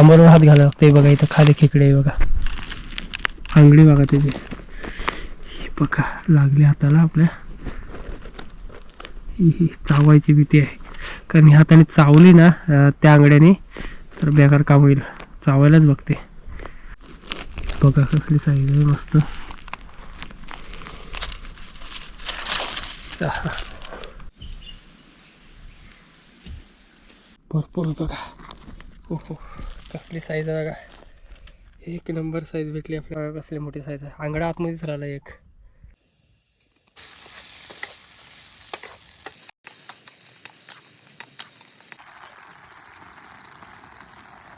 समोरून हात घाला. लागतो हे बघा इथं खाली खेकडे आहे बघा. आंगडी बघा त्याची. हे बघा लागली हाताला आपल्या. ही ही चावायची भीती आहे. कारण ही हाताने चावली ना त्या आंगड्याने तर बेकार काम होईल. चावायलाच बघते. बघा कसली साईज आहे मस्त. भरपूर बघा. हो हो कसली साईज आहे बघा. एक नंबर साईज भेटली आपल्याला कसली मोठी साईज आहे. आंगडा आतमध्येच राहिला एक.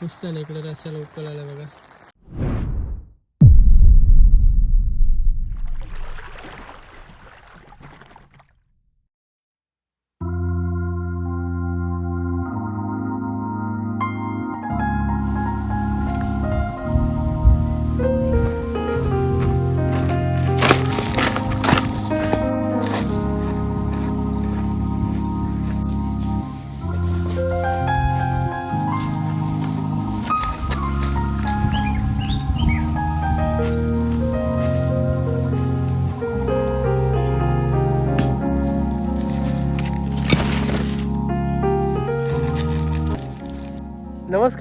मस्त नाही इकडे रस्त्याला उकल आला बघा.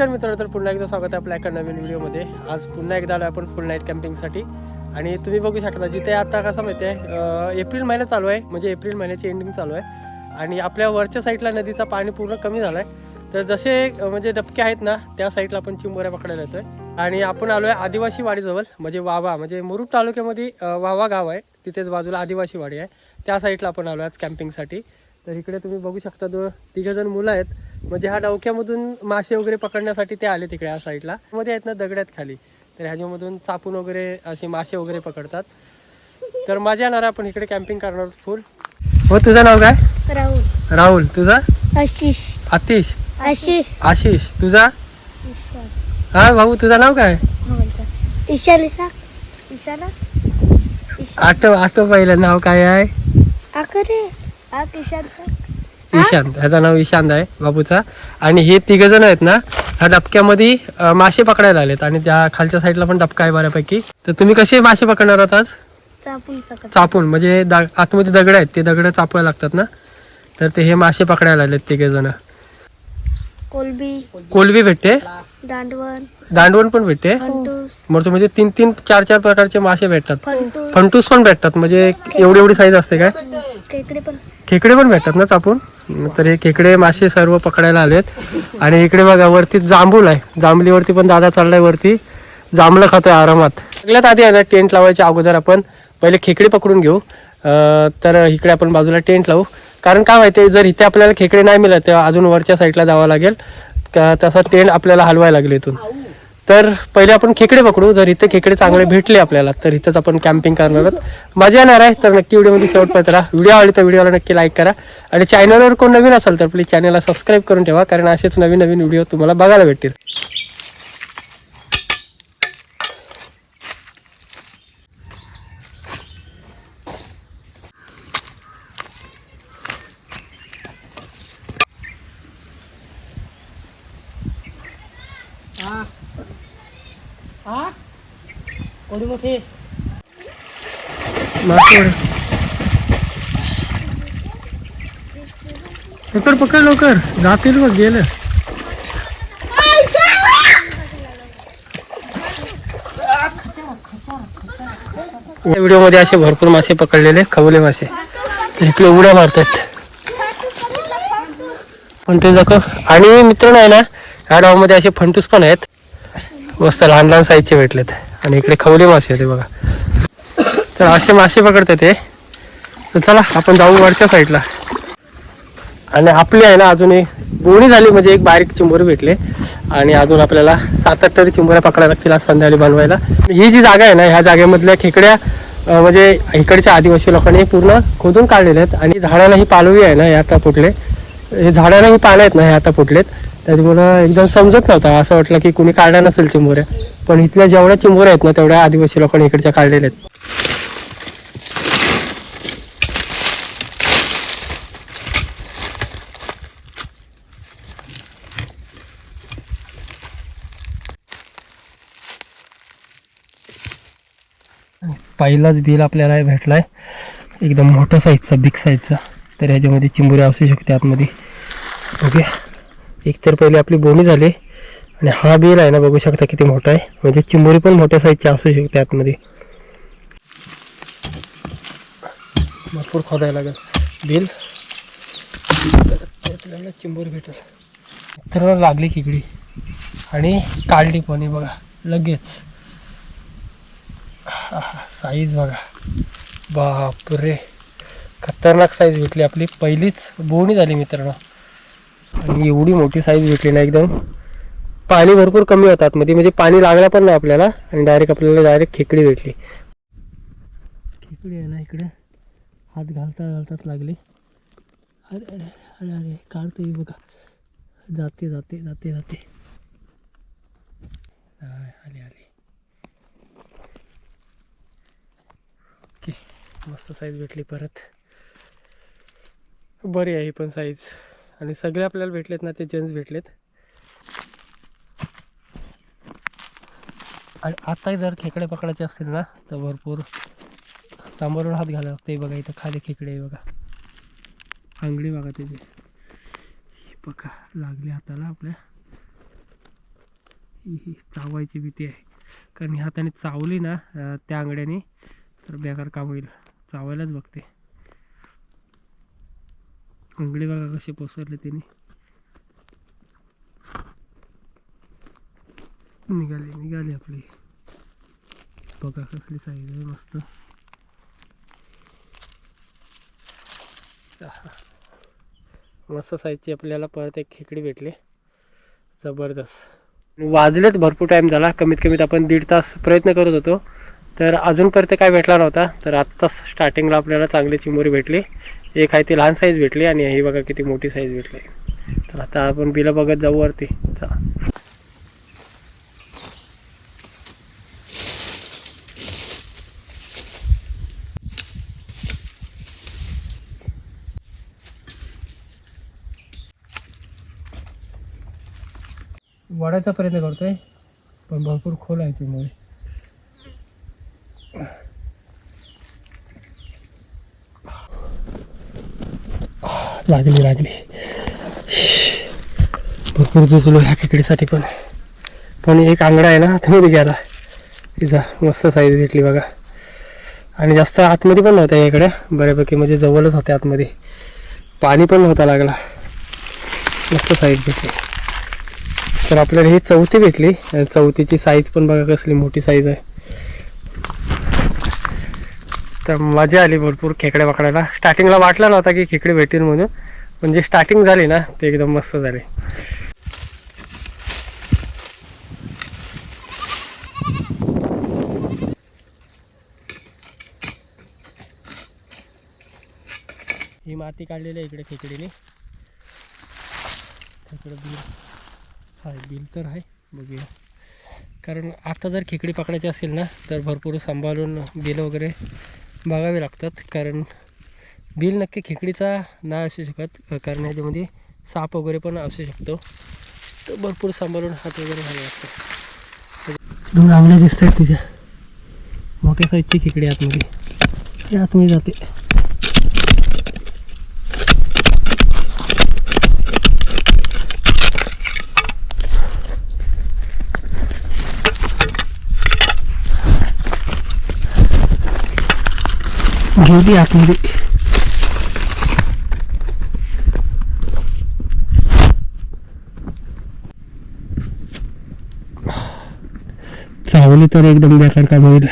नमस्कार मित्रांनो तर पुन्हा एकदा स्वागत आहे आपल्या एका नवीन व्हिडिओमध्ये. आज पुन्हा एकदा आलो आपण फुल नाईट कॅम्पिंगसाठी आणि तुम्ही बघू शकता जिथे आता कसं माहिती आहे एप्रिल महिना चालू आहे म्हणजे एप्रिल महिन्याची एंडिंग चालू आहे. आणि आपल्या वरच्या साईडला नदीचा पाणी पूर्ण कमी झालं आहे तर जसे म्हणजे डबके आहेत ना त्या साईडला आपण चिंबोऱ्या पकडायला येतोय. आणि आपण आलो आहे आदिवासी वाडीजवळ म्हणजे वावा म्हणजे मुरुड तालुक्यामध्ये वावा गाव आहे. तिथेच बाजूला आदिवासी वाडी आहे. त्या साईडला आपण आलो आज कॅम्पिंगसाठी तर इकडे तुम्ही बघू शकता दो तिघेजण मुलं आहेत. म्हणजे ह्या डवक्यामधून मासे वगैरे पकडण्यासाठी ते आले तिकडे या साईडला मध्ये आहेत ना दगड आहेत खाली. तर ह्याच्यामधून चापून वगैरे असे मासे वगैरे पकडतात. तर मजा येणार आपण इकडे कॅम्पिंग करणार फुल हो तुझं नाव काय? राहुल. राहुल तुझा? आशिष. आतिश. आशिष. आशिष तुझा? हा भाऊ तुझं नाव काय? ईशान आठव आठव पहिलं नाव काय आहे? आकरे ईशांत. ह्याचं नाव ईशांत आहे बाबूचा. आणि हे तिघ जण आहेत ना ह्या डबक्यामध्ये मासे पकडायला आलेत. आणि त्या खालच्या साईडला पण डबका आहे बऱ्यापैकी. तर तुम्ही कसे मासे पकडणार आहात आज? चापून म्हणजे आतमध्ये दगड आहेत. ते दगड चापवायला लागतात ना? तर ते हे मासे पकडायला आलेत तिघे जण. कोलबी. कोलबी भेटते? दांडवण. दांडवण पण भेटते. फंटूस. मग म्हणजे तीन तीन चार चार प्रकारचे मासे भेटतात. फंटूस. फंटूस पण भेटतात. म्हणजे एवढी एवढी साईज असते काय? खेकडे पण. खेकडे पण भेटतात ना चापून? तर हे खेकडे मासे सर्व पकडायला आलेत. आणि इकडे बघा वरती जांभूल आहे. जांभलीवरती पण दादा चाललाय वरती. जांभळं खातोय आरामात. सगळ्यात आधी आहे ना टेंट लावायच्या अगोदर आपण पहिले खेकडे पकडून घेऊ. अं, तर इकडे आपण बाजूला टेंट लावू. कारण काय माहिती जर इथे आपल्याला खेकडे नाही मिळत तेव्हा अजून वरच्या साईडला जावं लागेल. का तसा टेंट आपल्याला हलवायला लागेल इथून. तर पहिले आपण खेकडे पकडू. जर इथे खेकडे चांगले भेटले आपल्याला तर इथंच आपण कॅम्पिंग करणार आहोत. मजा येणार आहे तर नक्की व्हिडिओमध्ये शेवटपर्यंत राहा. व्हिडिओ आवडली तर व्हिडिओला नक्की लाईक करा. आणि चॅनलवर कोण नवीन असेल तर प्लीज चॅनलला सबस्क्राईब करून ठेवा कारण असेच नवीन नवीन व्हिडिओ तुम्हाला बघायला भेटतील. मासे पकड पकड लवकर. जातील बघ गेलं. या व्हिडिओमध्ये असे भरपूर मासे पकडलेले खवले मासे. इकडे उड्या मारतात. फंटूस दाखव आणि मित्र नाही ना ह्या डावामध्ये असे फंटूस पण आहेत. मस्त लहान लहान साईजचे भेटलेत. आणि इकडे खवले मासे होते बघा. तर असे मासे पकडतात ते तर चला आपण जाऊ वरच्या साईडला आणि आपली आहे ना अजून एक बोणी झाली म्हणजे एक बारीक चिंबोरी भेटले. आणि अजून आपल्याला सात आठ तरी चिंबोऱ्या पकडायला लागतील आज संध्याकाळी बनवायला. ही जी जागा आहे ना ह्या जागेमधल्या खेकड्या म्हणजे इकडच्या आदिवासी लोकांनी पूर्ण खोदून काढलेल्या आहेत. आणि झाडाला ही पालवी आहे ना हे आता फुटले. हे झाडाला ही पानं आहेत ना हे आता फुटलेत. त्याच्यामुळं एकदम समजत नव्हता. असं वाटलं की कुणी काढला नसेल चिंबोऱ्या. पण इथल्या जेवढ्या चिंबोऱ्या आहेत ना तेवढ्या आदिवासी लोकांनी इकडच्या काढलेल्या आहेत. पहिलाच बिल आपल्याला भेटला आहे एकदम मोठा साईजचा बिग साईजचा तर याच्यामध्ये चिंबोरी असू शकते आतमध्ये. ओके एक तर पहिले आपली बोनी झाली. आणि हा बिल आहे ना बघू शकता किती मोठा आहे. म्हणजे चिंबोरी पण मोठ्या साईजची असू शकते आतमध्ये. भरपूर खोदायला लागेल. बिल. आपल्याला चिंबोरी भेटेल. तर लागली किकडी आणि काढली पण बघा. लगेच. साईज बघा. बापरे. खतरनाक साईज भेटली. आपली पहिलीच बोनी झाली मित्रांनो. आणि एवढी मोठी साईज भेटली ना एकदम. पाणी भरपूर कमी होतं आतमध्ये म्हणजे पाणी लागलं पण नाही आपल्याला आणि डायरेक्ट आपल्याला डायरेक्ट खेकडी भेटली. खेकडी आहे ना इकडे. हात घालता घालताच लागली. अरे अरे अरे अरे काढते बघा. जाते जाते जाते जाते. आले आले. ओके मस्त साईज भेटली परत. बरी आहे ही पण साईज आणि सगळे आपल्याला भेटलेत ना ते जेंट्स भेटलेत. आणि आत्ताही जर खेकडे पकडायचे असतील ना तर भरपूर सांबारून हात घालावं लागते बघा इथं खाली खेकडे बघा. आंगडी बघा त्याची. ही बघा लागली हाताला आपल्या. ही ही चावायची भीती आहे. कारण ही हाताने चावली ना त्या आंगड्याने तर बेकार काम होईल. चावायलाच बघते. अंगडी बघा कसे पसरले तिने. निघाली निघाली आपली. बघा कसली साईज आहे मस्त. मस्त साईजची आपल्याला परत एक खेकडी भेटली. जबरदस्त. वाजलेच भरपूर टाईम झाला. कमीत कमीत आपण दीड तास प्रयत्न करत होतो. तर अजूनपर्यंत काय भेटला नव्हता. तर आत्ताच स्टार्टिंगला आपल्याला चांगली चिमोरी भेटली. एक आहे ती लहान साईज भेटली आणि ही बघा किती मोठी साईज भेटली. तर आता आपण बिलं बघत जाऊ वरती. चला. वाढायचा प्रयत्न करतोय पण भरपूर खोल आहे त्यामुळे. लागली लागली. भरपूर जुजलो ह्या खेकडीसाठी पण. पण एक आंगडा आहे ना आतमध्ये गेला. तिचा मस्त साईज भेटली बघा. आणि जास्त आतमध्ये पण नव्हत्या इकडे बऱ्यापैकी म्हणजे जवळच होत्या आतमध्ये. पाणी पण नव्हता लागला. मस्त साईज भेटली तर आपल्याला ही चौथी भेटली. आणि चौथीची साईज पण बघा कसली मोठी साईज आहे. तर मजा आली भरपूर खेकडे पकडायला स्टार्टिंगला वाटलं नव्हता की खेकडे भेटेल म्हणून. पण जी स्टार्टिंग झाली ना ते एकदम मस्त झाली. ही माती काढलेली आहे इकडे खेकडीने बिल. हाय बिल तर आहे. बघूया. कारण आता जर खेकडी पकडायची असेल ना तर भरपूर सांभाळून बिल वगैरे बघावे लागतात कारण बिल नक्की खेकडीचा नाही असू शकत कारण याच्यामध्ये साप वगैरे पण असू शकतो. तर भरपूर सांभाळून हात वगैरे घालावे लागतात. दोन आंगल्या दिसत आहेत तिच्या. मोठ्या साईजची खेकडी आतमध्ये. आतमध्ये जाते. गेली आतमध्ये. चावली तर एकदम बेकार काम होईल.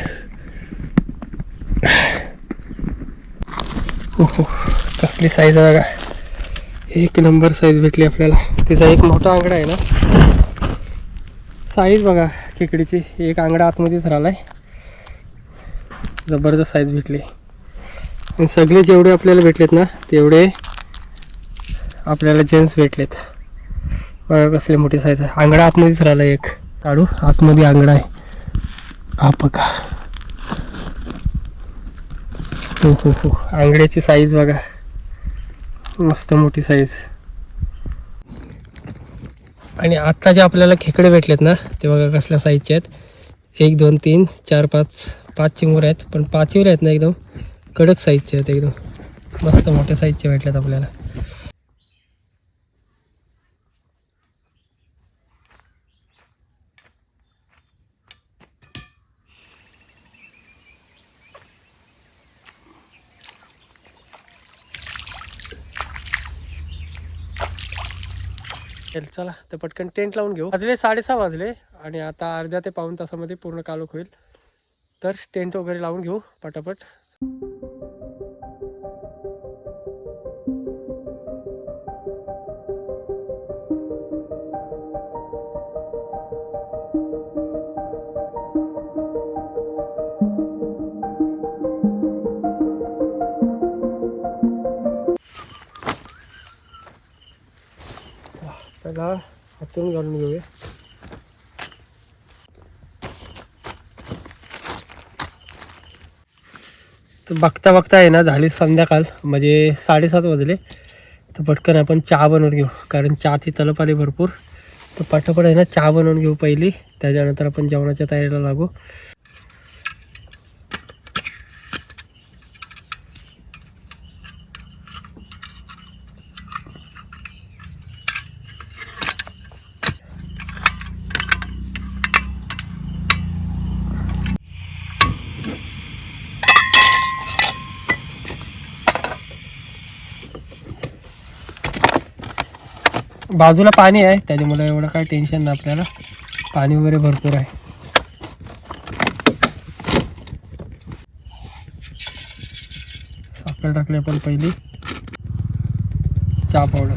हो कसली साईज आहे बघा. एक नंबर साईज भेटली आपल्याला. तिचा एक मोठा आंगडा आहे ना? साईज बघा खेकडीची. एक आंगडा आतमध्येच राहिला आहे जबरदस्त साईज भेटली. सगळे जेवढे आपल्याला भेटलेत ना तेवढे आपल्याला जेन्ट्स भेटलेत. बघा कसले मोठे साईज आहे आंगडा आतमध्येच राहिला एक. काढू. आतमध्ये आंगडा आहे. हा बघा. हो हो हो. आंगड्याची साईज बघा. मस्त मोठी साईज आणि आत्ता जे आपल्याला खेकडे भेटलेत ना ते बघा कसल्या साईजचे आहेत. एक दोन तीन चार पाच. पाच चिंगुऱ्या आहेत. पण पाचीवर आहेत ना एकदम. कडक साईजचे आहेत एकदम. मस्त मोठ्या साईजचे भेटल्यात आपल्याला. चला तर पटकन टेंट लावून घेऊ. वाजले साडेसहा वाजले आणि आता अर्ध्या ते पाऊन तासामध्ये पूर्ण कालोख होईल. तर टेंट वगैरे लावून घेऊ पटापट. त्याला हातून घालून घेऊया. तर बघता बघता आहे ना झाली संध्याकाळ म्हणजे साडेसात वाजले. तर पटकन आपण चहा बनवून घेऊ कारण चहाची तलप आली भरपूर. तर पटापट आहे ना चहा बनवून घेऊ पहिली त्याच्यानंतर आपण जेवणाच्या तयारीला लागू. बाजूला पाणी आहे त्याच्यामुळे एवढं काही टेन्शन नाही आपल्याला. पाणी वगैरे भरपूर आहे. साखर टाकली आपण पहिली. चहा पावडर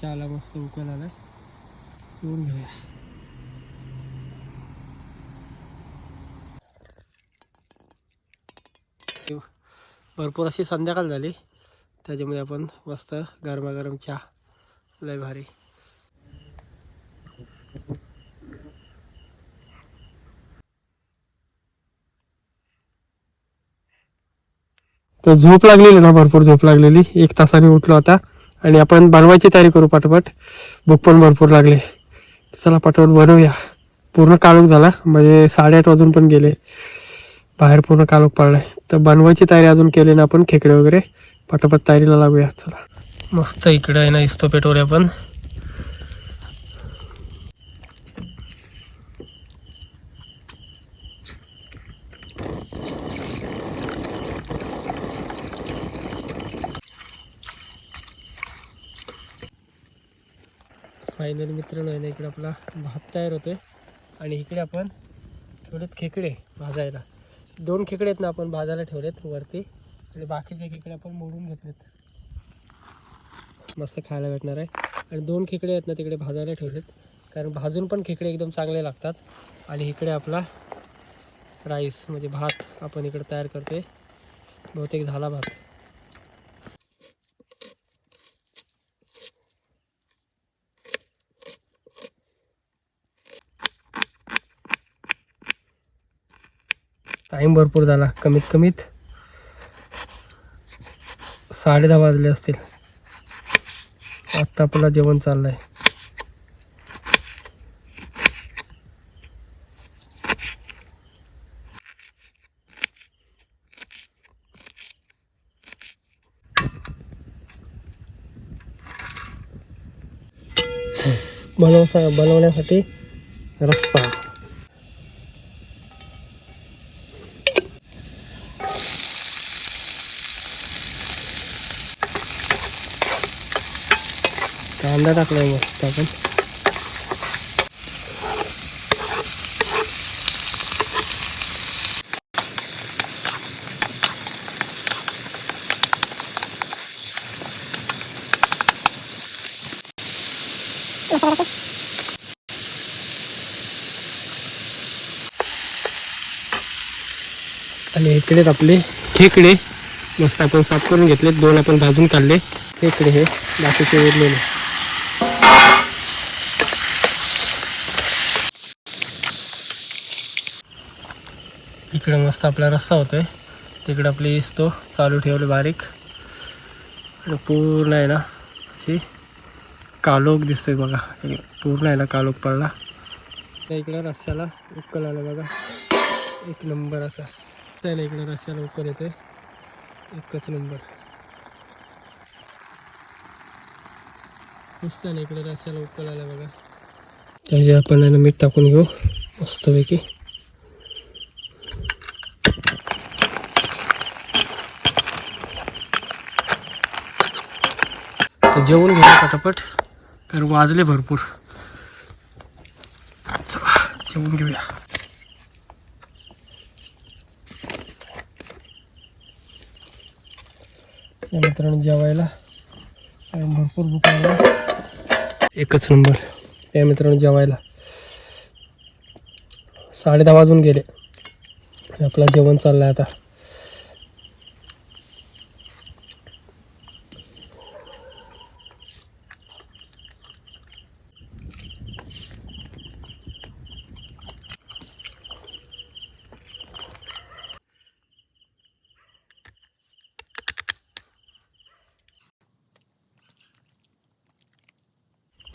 चहाला मस्त उकळ आलाय पिऊन घेऊया. भरपूर अशी संध्याकाळ झाली. त्याच्यामध्ये आपण मस्त गरमागरम चहा. लय भारी. तर झोप लागलेली ना भरपूर झोप लागलेली. एक तासाने उठलो आता. आणि आपण बनवायची तयारी करू पटापट. भूक पण भरपूर लागले. चला पटापट बनवूया. पूर्ण काळोख झाला. म्हणजे साडेआठ वाजून पण गेले. बाहेर पूर्ण काळोख पडलाय. तर बनवायची तयारी अजून केली ना आपण खेकडे वगैरे. पटापट तयारीला लागूया चला. मस्त इकडे आहे ना इस्तो पेटवर आपण. फायनल मित्र नाही ना इकडे आपला भात तयार होतोय. आणि इकडे आपण थोडे खेकडे भाजायला. दोन खेकडे आहेत ना आपण भाजायला ठेवलेत वरती. आणि बाकीचे खेकडे आपण मोडून घेतलेत. मस्त खायला भेटणार आहे. आणि दोन खेकडे आहेत ना तिकडे भाजायला ठेवलेत. कारण भाजून पण खेकडे एकदम चांगले लागतात. आणि इकडे आपला राईस म्हणजे भात आपण इकडे तयार करतोय. बहुतेक झाला भात. टाईम भरपूर झाला. कमीत कमीत साडे दहा वाजले असतील. आत्ता आपला जेवण चाललंय. बनवसा बनवण्यासाठी रस्ता. कांदा मस्त आपण. आणि इकडेच आपले खेकडे मस्त आपण साफ करून घेतले दोन आपण भाजून काढले. खेकडे हे बाकीचे उरलेले. इकडे मस्त आपला रस्सा होतोय. तिकडे आपली तो चालू ठेवले बारीक. पूर्ण आहे ना अशी कालोख दिसतोय बघा. पूर्ण आहे ना कालोख पडला. त्या इकडं रस्त्याला उक्कल आलं बघा. एक नंबर असा. त्या इकडं रस्त्याला उक्कल येतोय. एकच नंबर. मस्त आहे ना इकडं रस्त्याला उक्कल आलं बघा. त्याच्या आपण मीठ टाकून घेऊ. मस्तपैकी. तर जेवून घेऊ पटापट कारण वाजले भरपूर. चला जेवून घेऊया. या मित्रांनो जेवायला. भरपूर भूक एकच नंबर. त्या मित्रांनो जेवायला. साडे दहा वाजून गेले. आपला जेवण चाललंय आता.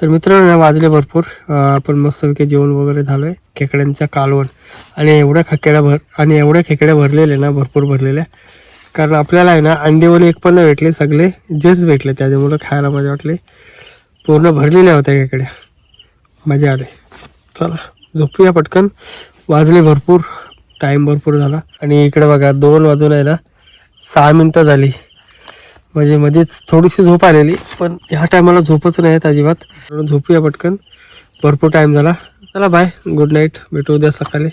तर मित्रांनो ना वाजले भरपूर. आपण मस्तपैकी जेवण वगैरे झालो आहे खेकड्यांचा कालवण. आणि एवढ्या खेकड्या भर आणि एवढ्या खेकड्या भरलेल्या ना भरपूर भरलेल्या. कारण आपल्याला आहे ना अंडेवाले एक पण नाही भेटले सगळे जेच भेटले. त्याच्यामुळं खायला मजा वाटली. पूर्ण भरलेल्या होत्या खेकड्या. मजा आली. चला झोपूया पटकन. वाजले भरपूर. टाईम भरपूर झाला. आणि इकडे बघा दोन वाजून आहे ना सहा मिनटं झाली. म्हणजे मध्येच थोडीशी झोप आलेली पण ह्या टायमाला झोपच नाही अजिबात. झोपूया पटकन. भरपूर टाईम झाला. चला बाय गुड नाईट भेटू उद्या सकाळी.